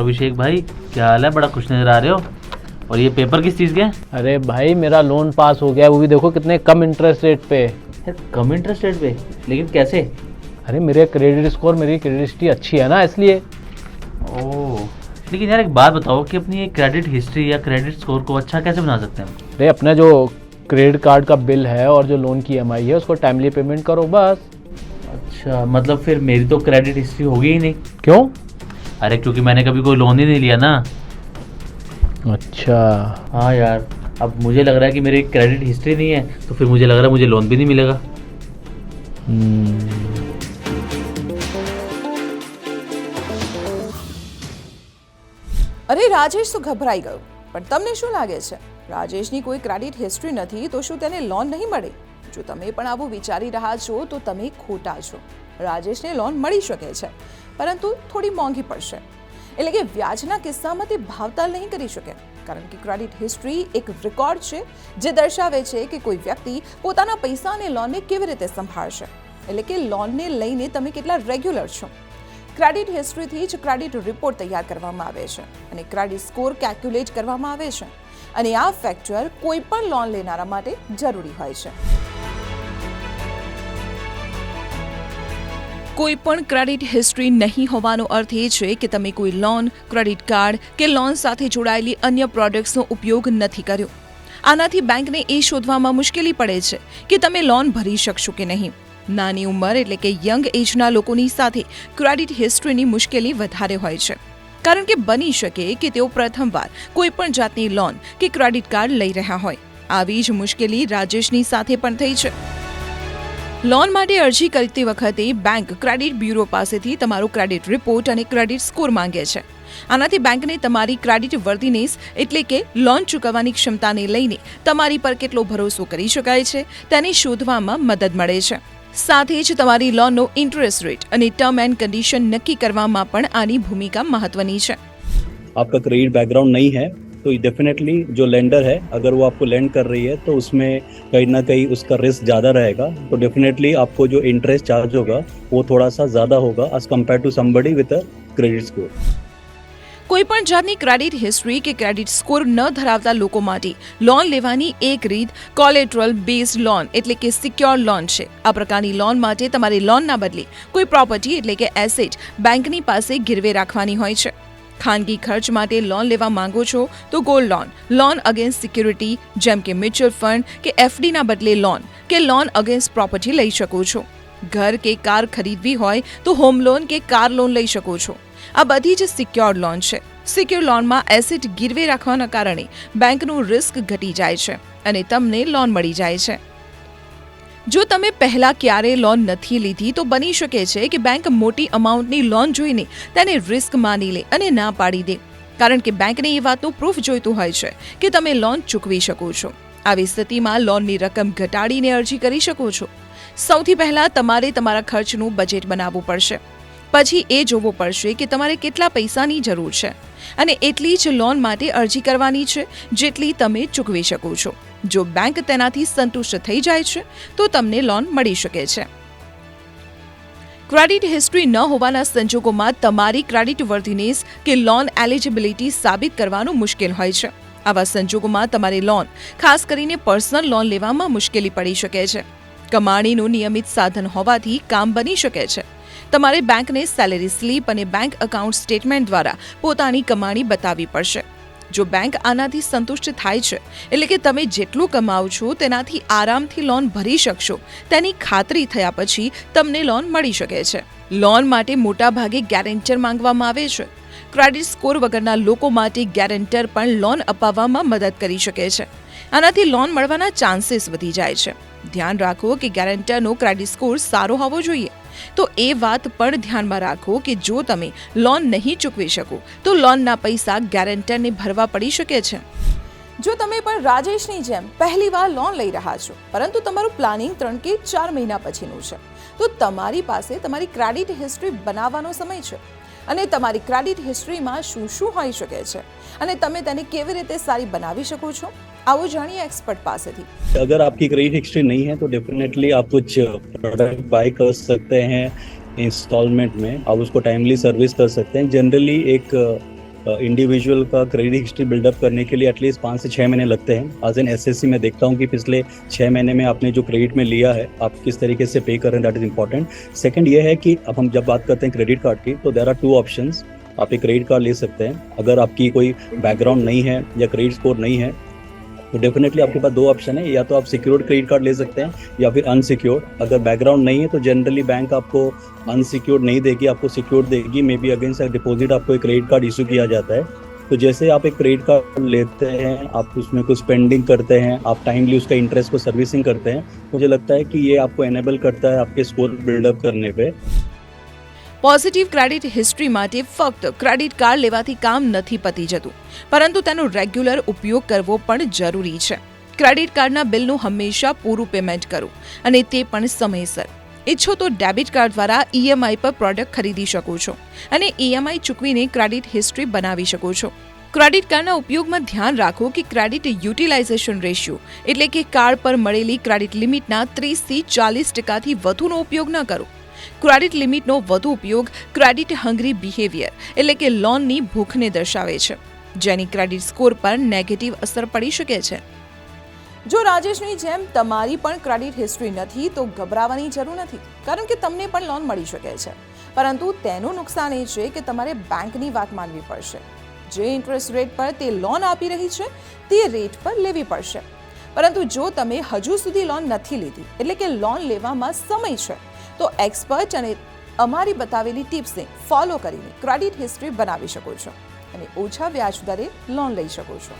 और अभिषेक भाई क्या हाल है? बड़ा खुश नज़र आ रहे हो। और ये पेपर किस चीज़ के अरे भाई मेरा लोन पास हो गया है वो भी देखो कितने कम इंटरेस्ट रेट पे। यार कम इंटरेस्ट रेट पे? लेकिन कैसे? अरे मेरे क्रेडिट स्कोर मेरी क्रेडिट हिस्ट्री अच्छी है ना इसलिए। ओह लेकिन यार एक बात बताओ कि अपनी क्रेडिट हिस्ट्री या क्रेडिट स्कोर को अच्छा कैसे बना सकते हैं? अरे अपना जो क्रेडिट कार्ड का बिल है और जो लोन की ई है उसको टाइमली पेमेंट करो बस। अच्छा मतलब फिर मेरी तो क्रेडिट हिस्ट्री होगी ही नहीं। क्यों? अरे क्योंकि मैंने कभी कोई लोन ही नहीं लिया ना अच्छा हाँ यार अब मुझे लग रहा है कि मेरी क्रेडिट हिस्ट्री नहीं है तो फिर मुझे लग रहा है मुझे लोन भी नहीं मिलेगा हम्म, અરે રાજેશ તો ગભરાઈ ગયો પણ તમને શું લાગે છે રાજેશની કોઈ ક્રેડિટ હિસ્ટ્રી નથી તો શું તેને લોન નહીં મળે જો તમે પણ આવું વિચારી રહ્યા છો તો તમે ખોટા છો રાજેશને લોન મળી શકે છે પરંતુ થોડી મોંઘી પડશે. એટલે કે વ્યાજના કિસ્સામાં તે ભાવતાલ નહીં કરી શકે. કારણ કે ક્રેડિટ હિસ્ટ્રી એક રેકોર્ડ છે જે દર્શાવે છે કે કોઈ વ્યક્તિ પોતાના પૈસા અને લોનને કેવી રીતે સંભાળશે. એટલે કે લોનને લઈને તમે કેટલા રેગ્યુલર છો. ક્રેડિટ હિસ્ટ્રીથી જ ક્રેડિટ રિપોર્ટ તૈયાર કરવામાં આવે છે અને ક્રેડિટ સ્કોર કેલ્ક્યુલેટ કરવામાં આવે છે. અને આ ફેક્ટર કોઈ પણ લોન લેનારા માટે જરૂરી હોય છે. કોઈ પણ ક્રેડિટ હિસ્ટ્રી નહીં હોવાનો અર્થ એ છે કે તમે કોઈ લોન, ક્રેડિટ કાર્ડ કે લોન સાથે જોડાયેલી અન્ય પ્રોડક્ટ્સનો ઉપયોગ નથી કર્યો. આનાથી બેંકને એ શોધવામાં મુશ્કેલી પડે છે કે તમે લોન ભરી શકશો કે નહીં. નાની ઉંમર એટલે કે યંગ એજના લોકોની સાથે ક્રેડિટ હિસ્ટ્રીની મુશ્કેલી વધારે હોય છે. કારણ કે બની શકે કે તેઓ પ્રથમવાર કોઈ પણ જાતની લોન કે ક્રેડિટ કાર્ડ લઈ રહ્યા હોય. આવી જ મુશ્કેલી રાજેશની સાથે પણ થઈ છે. લોન માટે અરજી કરતી વખતે બેંક ક્રેડિટ બ્યુરો પાસેથી તમારો ક્રેડિટ રિપોર્ટ અને ક્રેડિટ સ્કોર માંગે છે. આનાથી બેંકને તમારી ક્રેડિટ વર્ધીનેસ એટલે કે લોન ચૂકવવાની ક્ષમતાને લઈને તમારી પર કેટલો ભરોસો કરી શકાય છે, તેને શોધવામાં મદદ મળે છે. સાથે જ તમારી લોનનો ઇન્ટરેસ્ટ રેટ અને ટર્મ એન્ડ કન્ડિશન નક્કી કરવામાં પણ આની ભૂમિકા મહત્વની છે. આપકા ક્રેડિટ બેકગ્રાઉન્ડ નહીં હૈ तो डेफिनेटली जो लेंडर है अगर वो आपको लेंड कर रही है तो उसमें कहीं ना कहीं उसका रिस्क ज़्यादा रहेगा तो डेफिनेटली आपको जो इंटरेस्ट चार्ज होगा वो थोड़ा सा ज़्यादा होगा as compared to somebody with a credit score કોઈ પણ જાતની ક્રેડિટ હિસ્ટ્રી કે ક્રેડિટ સ્કોર ન ધરાવતા લોકો માટે લોન લેવાની એક રીત કોલેટ્રલ બેઝડ લોન એટલે કે સિક્યોર લોન છે આ પ્રકારની લોન માટે તમારે લોનના બદલે કોઈ પ્રોપર્ટી એટલે કે એસેટ બેંકની પાસે ગીરવે રાખવાની હોય છે ખાનગી ખર્ચ માટે લોન લેવા માંગો છો, તો gold loan. Loan against security જેમ કે મ્યુચ્યુઅલ ફંડ કે એફડીના બદલે લોન, કે લોન અગેન્સ્ટ પ્રોપર્ટી લઈ શકો છો. ઘર કે કાર ખરીદવી હોય, તો હોમ લોન કે કાર લોન લઈ શકો છો. આ બધી જ સિક્યોર્ડ લોન છે. સિક્યોર લોનમાં એસેટ ગીરવે રાખવાના કારણે બેંકનું રિસ્ક ઘટી જાય છે અને તમને લોન મળી જાય છે. જો તમે પહેલાં ક્યારેય લોન નથી લીધી, તો બની શકે છે કે બેંક મોટી અમાઉન્ટની લોન જોઈને તેને રિસ્ક માની લે અને ના પાડી દે. કારણ કે બેંકને એ વાતનું પ્રૂફ જોઈતું હોય છે કે તમે લોન ચૂકવી શકો છો. આવી સ્થિતિમાં લોનની રકમ ઘટાડીને અરજી કરી શકો છો. સૌથી પહેલાં તમારે તમારા ખર્ચનું બજેટ બનાવવું પડશે. પછી એ જોવું પડશે કે તમારે કેટલા પૈસાની જરૂર છે. અને એટલી જ લોન માટે અરજી કરવાની છે, જેટલી તમે ચૂકવી શકો છો. જો બેંક તેનાથી સંતુષ્ટ થઈ જાય છે, તો તમને લોન મળી શકે છે. ક્રેડિટ હિસ્ટ્રી ન હોવાના સંજોગોમાં તમારી ક્રેડિટ વર્ધીનેસ કે લોન એલિજિબિલિટી સાબિત કરવાનું મુશ્કેલ હોય છે. આવા સંજોગોમાં તમારે લોન ખાસ કરીને પર્સનલ લોન લેવામાં મુશ્કેલી પડી શકે છે. કમાણીનું નિયમિત સાધન હોવાથી કામ બની શકે છે. તમારે બેંકને સેલેરી સ્લીપ અને બેંક એકાઉન્ટ સ્ટેટમેન્ટ દ્વારા પોતાની કમાણી બતાવવી પડશે. જો બેંક આનાથી સંતુષ્ટ થાય છે, એટલે કે તમે જેટલું કમાઓ છો તેનાથી આરામથી લોન ભરી શકશો, તેની ખાતરી થયા પછી તમને લોન મળી શકે છે. લોન માટે મોટાભાગે ગેરેન્ટર માંગવામાં આવે છે. ક્રેડિટ સ્કોર વગરના લોકો માટે ગેરેન્ટર પણ લોન અપાવવામાં મદદ કરી શકે છે. આનાથી લોન મળવાના ચાન્સીસ વધી જાય છે. ધ્યાન રાખો કે ગેરેન્ટરનો ક્રેડિટ સ્કોર સારો હોવો જોઈએ. તો એ વાત પણ ધ્યાનમાં રાખો કે જો તમે લોન નહીં ચૂકવી શકો, તો લોનના પૈસા ગેરેન્ટરને ભરવા પડી શકે છે. જો તમે પણ રાજેશની જેમ પહેલી વાર લોન લઈ રહ્યા છો પરંતુ તમારું પ્લાનિંગ ત્રણ કે ચાર મહિના પછીનું છે તો તમારી પાસે તમારી ક્રેડિટ હિસ્ટ્રી બનાવવાનો સમય છે અને તમારી ક્રેડિટ હિસ્ટ્રીમાં શું શું હોઈ શકે છે અને તમે તેને કેવી રીતે સારી બનાવી શકો છો આવો જાણીએ એક્સપર્ટ પાસેથી अगर आपकी क्रेडिट हिस्ट्री नहीं है तो डेफिनेटली आप कुछ प्रोडक्ट बाय कर सकते हैं इंस्टॉलमेंट में आप उसको टाइमली सर्विस कर सकते हैं जनरली एक इंडिविजुअल का क्रेडिट हिस्ट्री बिल्डअप करने के लिए एटलीस्ट पाँच से छः महीने लगते हैं। आज एन एस एस मैं देखता हूँ कि पिछले छः महीने में आपने जो क्रेडिट में लिया है, आप किस तरीके से पे कर रहे हैं दैट इज़ इंपॉर्टेंट सेकेंड ये है कि अब हम जब बात करते हैं क्रेडिट कार्ड की तो देर आर टू ऑप्शन आप एक क्रेडिट कार्ड ले सकते हैं। अगर आपकी कोई बैकग्राउंड नहीं है या क्रेडिट स्कोर नहीं है तो डेफिनेटली आपके पास दो ऑप्शन है, या तो आप सिक्योर्ड क्रेडिट कार्ड ले सकते हैं, या फिर अनसिक्योर्ड अगर बैकग्राउंड नहीं है तो जनरली बैंक आपको अनसिक्योर्ड नहीं देगी, आपको सिक्योर्ड देगी। मे बी अगेंस्ट डिपॉजिट आपको एक क्रेडिट कार्ड इशू किया जाता है। तो जैसे आप एक क्रेडिट कार्ड लेते हैं, आप उसमें कुछ स्पेंडिंग करते हैं, आप टाइमली उसका इंटरेस्ट को सर्विसिंग करते हैं, मुझे लगता है कि ये आपको एनेबल करता है आपके स्कोर बिल्डअप करने पे। પોઝિટિવ ક્રેડિટ હિસ્ટ્રી માટે ફક્ત ક્રેડિટ કાર્ડ લેવાથી કામ નથી પતી જતું. પરંતુ તેનો રેગ્યુલર ઉપયોગ કરવો પણ જરૂરી છે. ક્રેડિટ કાર્ડના બિલનું હંમેશા પૂરું પેમેન્ટ કરો અને તે પણ સમયસર. ઈચ્છો તો ડેબિટ કાર્ડ દ્વારા ઈએમઆઈ પર પ્રોડક્ટ ખરીદી શકો છો અને ઈએમઆઈ ચૂકવીને ક્રેડિટ હિસ્ટ્રી બનાવી શકો છો. ક્રેડિટ કાર્ડના ઉપયોગમાં ધ્યાન રાખો કે ક્રેડિટ યુટિલાઇઝેશન રેશિયો એટલે કે કાર્ડ પર મળેલી ક્રેડિટ લિમિટના ત્રીસથી ચાલીસ ટકાથી વધુનો ઉપયોગ ન કરો. ક્રેડિટ લિમિટનો વધુ ઉપયોગ ક્રેડિટ હંગ્રી બિહેવિયર એટલે કે લોનની ભૂખને દર્શાવે છે, જેની ક્રેડિટ સ્કોર પર નેગેટિવ અસર પડી શકે છે. જો રાજેશની જેમ તમારી પણ ક્રેડિટ હિસ્ટ્રી નથી, તો ગભરાવાની જરૂર નથી, કારણ કે તમને પણ લોન મળી શકે છે. પરંતુ તેનું નુકસાન એ છે કે તમારે બેંકની વાત માનવી પડશે. જે ઇન્ટરેસ્ટ રેટ પર તે લોન આપી રહી છે, તે રેટ પર લેવી પડશે. પરંતુ જો તમે હજુ સુધી લોન નથી લીધી, એટલે કે લોન લેવામાં સમય છે તો એક્સપર્ટ અને અમારી બતાવેલી ટિપ્સને ફોલો કરીને ક્રેડિટ હિસ્ટ્રી બનાવી શકો છો અને ઓછા વ્યાજ દરે લોન લઈ શકો છો.